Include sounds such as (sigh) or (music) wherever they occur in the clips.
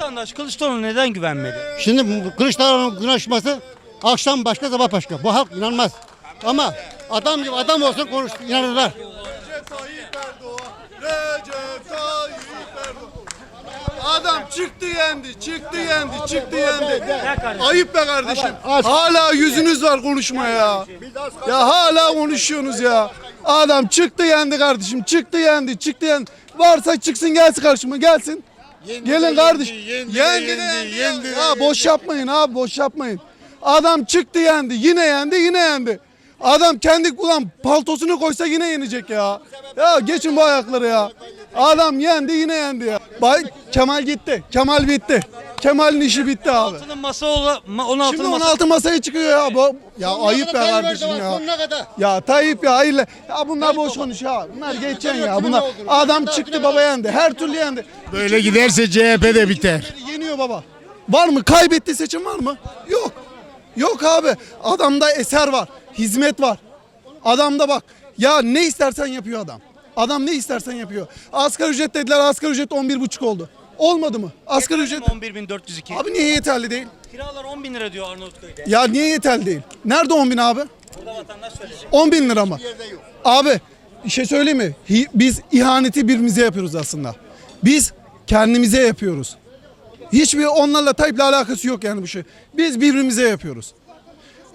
Vatandaş Kılıçdaroğlu'na neden güvenmedi? Şimdi bu Kılıçdaroğlu'nun konuşması akşam başka sabah başka. Bu halk inanmaz. Ama adam gibi adam olsun konuş inanırlar. Adam çıktı yendi, çıktı yendi, çıktı yendi. Ayıp be kardeşim. Hala yüzünüz var konuşmaya ya. Ya hala konuşuyorsunuz ya. Adam çıktı yendi kardeşim, çıktı yendi, çıktı yendi. Varsa çıksın gelsin karşıma gelsin. Gelin kardeş. Yendi, yendi, yendi, Ya boş yapmayın abi, boş yapmayın. Adam çıktı yendi, yine yendi, yine yendi. Adam kendi ulan paltosunu koysa yine yenecek ya. Ya geçin bu ayakları ya. Adam yendi yine yendi ya. Bay Kemal gitti. Kemal bitti. Kemal'in işi bitti abi. Altının masa ola, ma- 16 Şimdi masa. 16 masaya çıkıyor ya. Bu, ya ayıp be kardeşim ya. Kadar. Ya Tayyip ya hayırlı. Ya bunlar boş konuş ya. Bunlar geçeceksin ya. Bunlar adam çıktı baba yendi. Her türlü yendi. Böyle giderse CHP de biter. Yeniyor baba. Var mı? Kaybettiği seçim var mı? Yok. Yok abi. Adamda eser var. Hizmet var. Adamda bak. Ya ne istersen yapıyor adam. Adam ne istersen yapıyor. Asgari ücret dediler. Asgari ücret 11,5 oldu. Olmadı mı? Asgari ücret. 11.402. Abi niye yeterli değil? Kiralar 10 bin lira diyor Arnavutköy'de. Ya niye yeterli değil? Nerede 10 bin abi? Burada vatandaş söyleyecek. 10 bin lira mı? Abi bir şey söyleyeyim mi? Hi- Biz ihaneti birbirimize yapıyoruz aslında. Biz kendimize yapıyoruz. Hiçbir onlarla Tayyip'le alakası yok yani bu şey. Biz birbirimize yapıyoruz.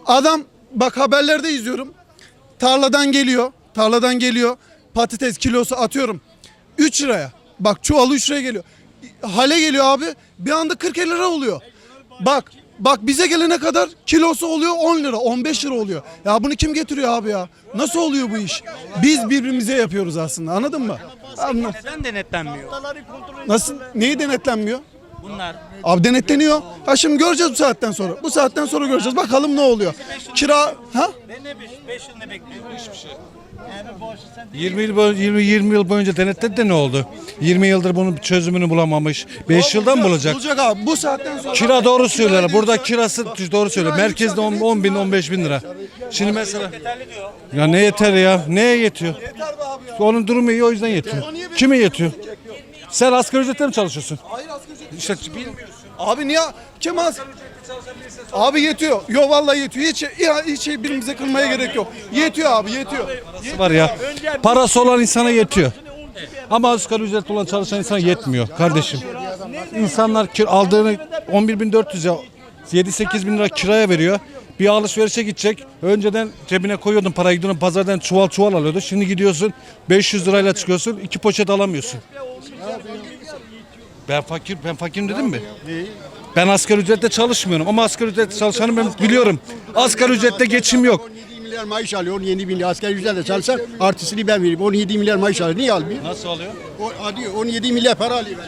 Adam bak haberlerde izliyorum. Tarladan geliyor. Tarladan geliyor. Patates kilosu atıyorum. 3 liraya. Bak çuvalı 3 liraya geliyor. Hale geliyor abi. Bir anda 40 lira oluyor. Bak bak bize gelene kadar kilosu oluyor 10 lira 15 lira oluyor. Ya bunu kim getiriyor abi ya? Nasıl oluyor bu iş? Biz birbirimize yapıyoruz aslında anladın mı? Anla- Neden denetlenmiyor? Nasıl? Neyi denetlenmiyor? Bunlar. Abi denetleniyor. Ha şimdi göreceğiz bu saatten sonra. Bu saatten sonra göreceğiz. Bakalım ne oluyor. Kira ha? Ben ne 5 yıl ne bekliyor? Hiçbir şey. 20 yıl, boy- 20, 20 yıl boyunca denetledi de ne oldu? 20 yıldır bunun çözümünü bulamamış. 5 yıldan bulacak. Bulacak abi. Bu saatten sonra. Kira doğru söylüyorlar. Burada kirası doğru söylüyor. Merkezde 10, 10 bin 15 bin lira. Şimdi mesela ya ne yeter ya? Neye yetiyor? Onun durumu iyi o yüzden yetiyor. Kime yetiyor? Sen asgari ücretle mi çalışıyorsun? İşte Abi niye? Kim az? Abi yetiyor. Yo vallahi yetiyor. Hiç, ya, hiç şey birbirimize kırmaya gerek yok. Yetiyor abi yetiyor. var ya. Parası olan insana yetiyor. Ama asgari ücretli olan çalışan insana yetmiyor kardeşim. İnsanlar kir aldığını 11.400 ya 7-8 bin lira kiraya veriyor. Bir alışverişe gidecek. Önceden cebine koyuyordun parayı gidiyordun pazardan çuval çuval alıyordu. Şimdi gidiyorsun 500 lirayla çıkıyorsun iki poşet alamıyorsun. Ben fakir ben fakirim dedim mi? Ben asgari ücretle çalışmıyorum ama asgari ücretle çalışanı ben biliyorum. Asgari ücretle geçim yok. 17 milyar maaş alıyor. 17 milyar asgari ücretle çalışsan artısını ben vereyim. 17 milyar maaş alıyor. Niye almıyor? Nasıl alıyor? O, hadi 17 milyar para alıyor.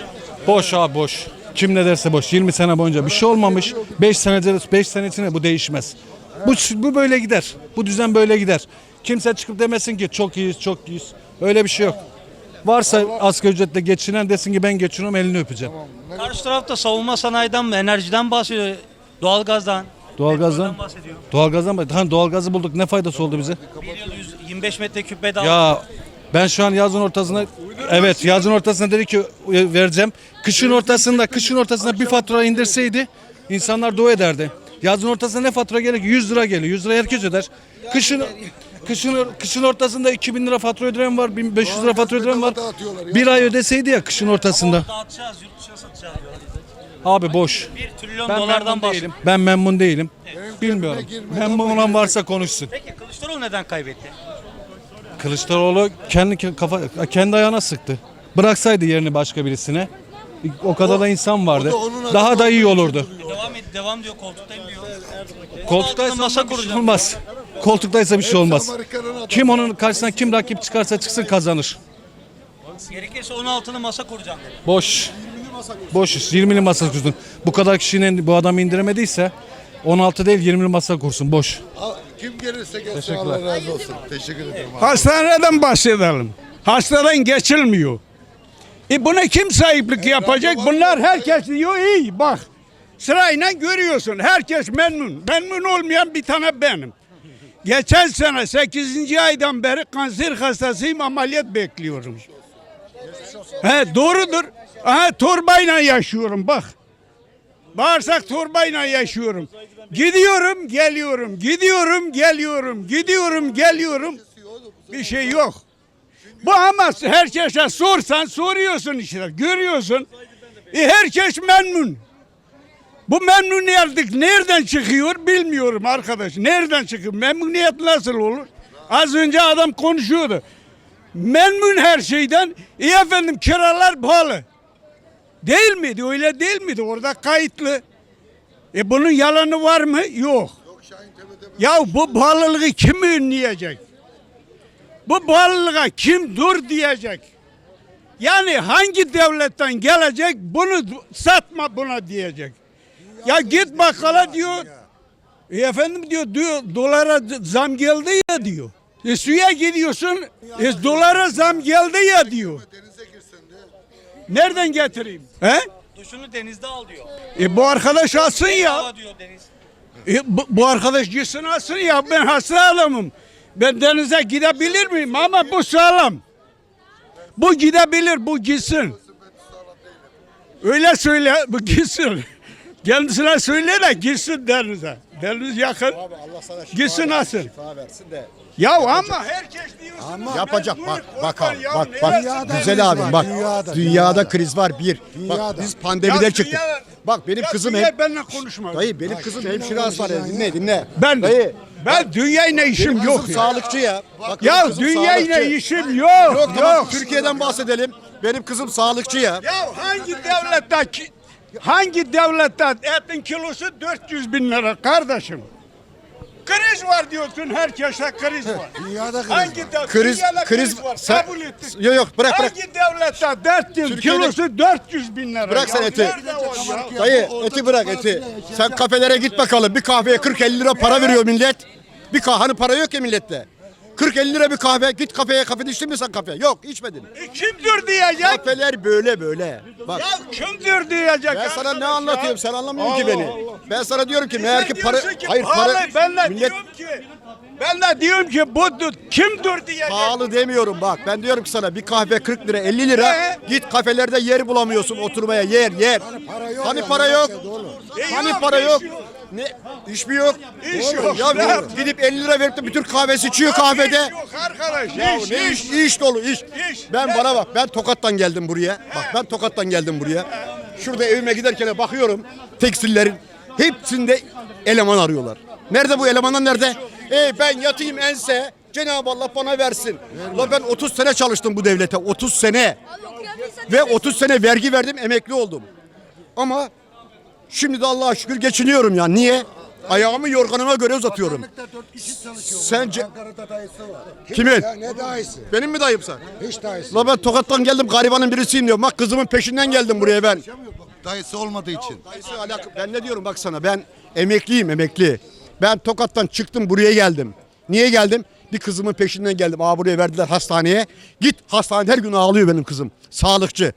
Boş abi boş. Kim ne derse boş. 20 sene boyunca bir şey olmamış. 5 senedir 5 sene içinde bu değişmez. Bu bu böyle gider. Bu düzen böyle gider. Kimse çıkıp demesin ki çok iyiyiz, çok iyiyiz. Öyle bir şey yok. Varsa asgari ücretle geçinen desin ki ben geçiniyorum elini öpeceğim. Karşı tarafta savunma sanayiden mi, enerjiden bahsediyor. Doğalgazdan. Doğalgazdan, Petrolden bahsediyor. doğalgazdan, hani doğalgazı bulduk ne faydası oldu bize? Bir yıl 100 25 metreküp bedava. Ya ben şu an yazın ortasına evet yazın ortasında dedi ki "E, vereceğim. Kışın ortasında kışın ortasında bir fatura indirseydi insanlar dua ederdi. Yazın ortasında ne fatura gelir? 100 lira geliyor. 100 lira herkes öder. Kışın kışın kışın ortasında 2000 lira fatura ödeyen var, 1500 lira fatura ödeyen var. Bir ay ödeseydi ya kışın ortasında. Dağıtacağız, yurt dışına satacağız diyorlar. Abi boş. 1 trilyon Ben dolardan memnun bahsediyor. değilim. Ben memnun değilim. Bilmiyorum. Memnun olan varsa konuşsun. Peki Kılıçdaroğlu neden kaybetti? Kılıçdaroğlu kendi kafa kendi ayağına sıktı. Bıraksaydı yerini başka birisine o kadar da insan vardı. Daha da iyi olurdu. Devam et, devam diyor koltuktayım diyor. Koltuktaysa masa masa kuracağım. olmaz. Koltuktaysa bir şey olmaz. Kim onun karşısına kim rakip çıkarsa çıksın kazanır. Gerekirse 16'lı masa kuracağım dedi. Boş. Boş iş. 20'li masa kursun. Bu kadar kişinin bu adamı indiremediyse 16 değil 20'li masa kursun. Boş. Kim gelirse gelsin Allah razı olsun. Teşekkür ederim. Hastaneden bahsedelim. Hastadan geçilmiyor. E buna kim sahiplik yapacak? Bunlar herkes diyor iyi bak. Sırayla görüyorsun. Herkes memnun. Memnun olmayan bir tane benim. Geçen sene 8. aydan beri kanser hastasıyım ameliyat bekliyorum. He doğrudur. Aha torbayla yaşıyorum bak. Bağırsak torbayla yaşıyorum. Gidiyorum, geliyorum. Gidiyorum, geliyorum. Gidiyorum, geliyorum. Bir şey yok. Bu ama herkese sorsan soruyorsun işte. Görüyorsun. E herkes memnun. Bu memnuniyetlik nereden çıkıyor bilmiyorum arkadaş. Nereden çıkıyor? Memnuniyet nasıl olur? Az önce adam konuşuyordu. Memnun her şeyden. E efendim kiralar pahalı. Değil miydi? Öyle değil miydi? Orada kayıtlı. E bunun yalanı var mı? Yok. Ya bu pahalılığı kim önleyecek? Bu pahalılığa kim dur diyecek? Yani hangi devletten gelecek bunu satma buna diyecek. Ya git bakkala diyor. E efendim diyor, diyor dolara zam geldi ya diyor. E suya gidiyorsun. E dolara zam geldi ya diyor. Nereden getireyim? He? Duşunu denizde al diyor. E bu arkadaş alsın ya. Hava diyor deniz. E bu, bu arkadaş gitsin alsın ya. Ben hasta adamım. Ben denize gidebilir miyim? Ama bu sağlam. Bu gidebilir, bu gitsin. Öyle söyle, bu gitsin. Kendisine söyle de gitsin denize. Deniz yakın. Gitsin alsın. Ya ama herkes diyorsun. Yapacak memnun, bak bak abi ya, bak bak var? güzel abim bak dünyada, dünyada kriz var bir bak Dünyada. biz pandemide Ya çıktık dünya- bak benim Ya kızım dünya hem benimle konuşma. dayı benim kızım hemşire hastanede dinle dinle ben dayı ben dünyayla işim benim yok kızım ya. sağlıkçı ya Bak, benim Ya kızım dünyayla sağlıkçı. işim yok. yok Yok. tamam Türkiye'den bahsedelim benim kızım sağlıkçı ya Ya hangi devlette ki- hangi devlette etin kilosu 400 bin lira kardeşim? Kriz var diyorsun herkese kriz var. (laughs) Dünyada kriz hangi de, kriz dünyada kriz var sen kabul ettik. yok yok bırak bırak Hangi devlette etin Türkiye'de- kilosu 400 bin lira? Bırak sen eti. Dayı eti bırak eti. Sen kafelere git bakalım. Bir kahveye 40-50 lira para veriyor millet. Bir kahve hani para yok ya millette. 40-50 lira bir kahve. Git kafeye kahve içtin mi sen kafe? Yok içmedin. E, kimdir diyecek? Kafeler böyle böyle. Bak Ya kimdir diyecek? ben sana ne ya? anlatıyorum sen anlamıyorsun ki Allah beni. Allah. Ben sana diyorum ki meğer ki para hayır para ben de millet diyorum ki ben de diyorum ki bu kimdir diyecek? pahalı demiyorum bak. Ben diyorum ki sana bir kahve 40 lira 50 lira. Ee? Git kafelerde yer bulamıyorsun oturmaya yer yer. Hani para yok? E, Hani yok, para iş yok? Ne? İş mi yok? İş yok. Ya Ne yapayım? gidip 50 lira verip de Türk kahvesi içiyor kahvede. İş yok arkadaş. Ya iş, ne iş. iş? İş dolu iş. İş. Ben bana bak ben Tokat'tan geldim buraya. Bak ben Tokat'tan geldim buraya. Şurada evime giderken bakıyorum tekstillerin hepsinde eleman arıyorlar. Nerede bu elemanlar nerede? E ben yatayım ense Cenab-ı Allah bana versin. La ben 30 sene çalıştım bu devlete. 30 sene. Ve 30 sene vergi verdim emekli oldum. Ama şimdi de Allah'a şükür geçiniyorum ya. Niye? Ayağımı yorganıma göre uzatıyorum. Sence kimin? Ne? Benim mi dayımsa? Hiç dahisi. La ben Tokat'tan geldim garibanın birisiyim diyor. Bak kızımın peşinden geldim buraya ben. Dayısı olmadığı için. Dayısı alaka- Ben ne diyorum bak sana ben emekliyim emekli. Ben Tokat'tan çıktım buraya geldim. Niye geldim? Bir kızımın peşinden geldim. Aa buraya verdiler hastaneye. Git hastanede her gün ağlıyor benim kızım. Sağlıkçı.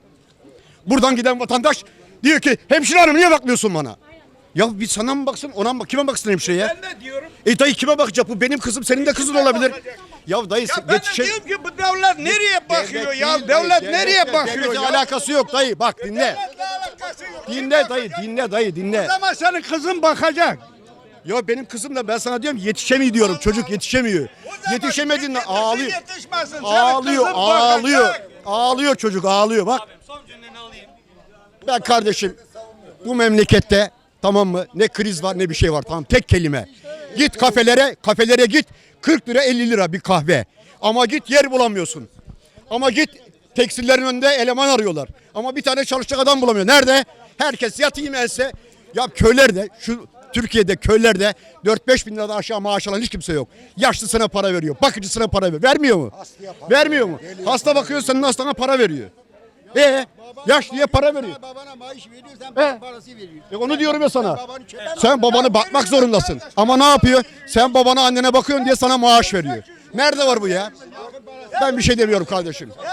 Buradan giden vatandaş diyor ki hemşire hanım niye bakmıyorsun bana? Ya bir sana mı baksın ona mı bak- kime baksın hemşireye? Ben de diyorum. E dayı kime bakacak bu benim kızım senin de kızın olabilir. Ya dayı Ya ben de yetişe- diyorum ki bu devlet nereye bakıyor Devlet ya? değil Devlet devletle- nereye bakıyor devletle ya? alakası yok dayı bak dinle. Devletle alakası yok. Dinle dayı dinle dayı dinle. Ama senin kızın bakacak. Ya benim kızım da ben sana diyorum yetişemiyor diyorum çocuk yetişemiyor. O zaman Yetişemediğinde yetişmesin, ağlıyor. yetişmesin. Senin Ağlıyor kızın ağlıyor. bakacak. Ağlıyor çocuk ağlıyor bak. Ben kardeşim bu memlekette tamam mı ne kriz var ne bir şey var tamam tek kelime. Git kafelere kafelere git 40 lira 50 lira bir kahve. Ama git yer bulamıyorsun. Ama git tekstillerin önünde eleman arıyorlar. Ama bir tane çalışacak adam bulamıyor. Nerede? Herkes yatayım else. Ya köylerde şu Türkiye'de köylerde 4-5 bin liradan aşağı maaş alan hiç kimse yok. Yaşlısına para veriyor. Bakıcısına para veriyor. Vermiyor mu? Vermiyor mu? Hasta bakıyor senin hastana para veriyor. E yaşlıya para veriyor. Babana maaş veriyorsan He. parası veriyor. E onu diyorum ya sana. Sen babanı bakmak zorundasın. Ama ne yapıyor? Sen babana annene bakıyorsun diye sana maaş veriyor. Nerede var bu ya? Ben bir şey demiyorum kardeşim.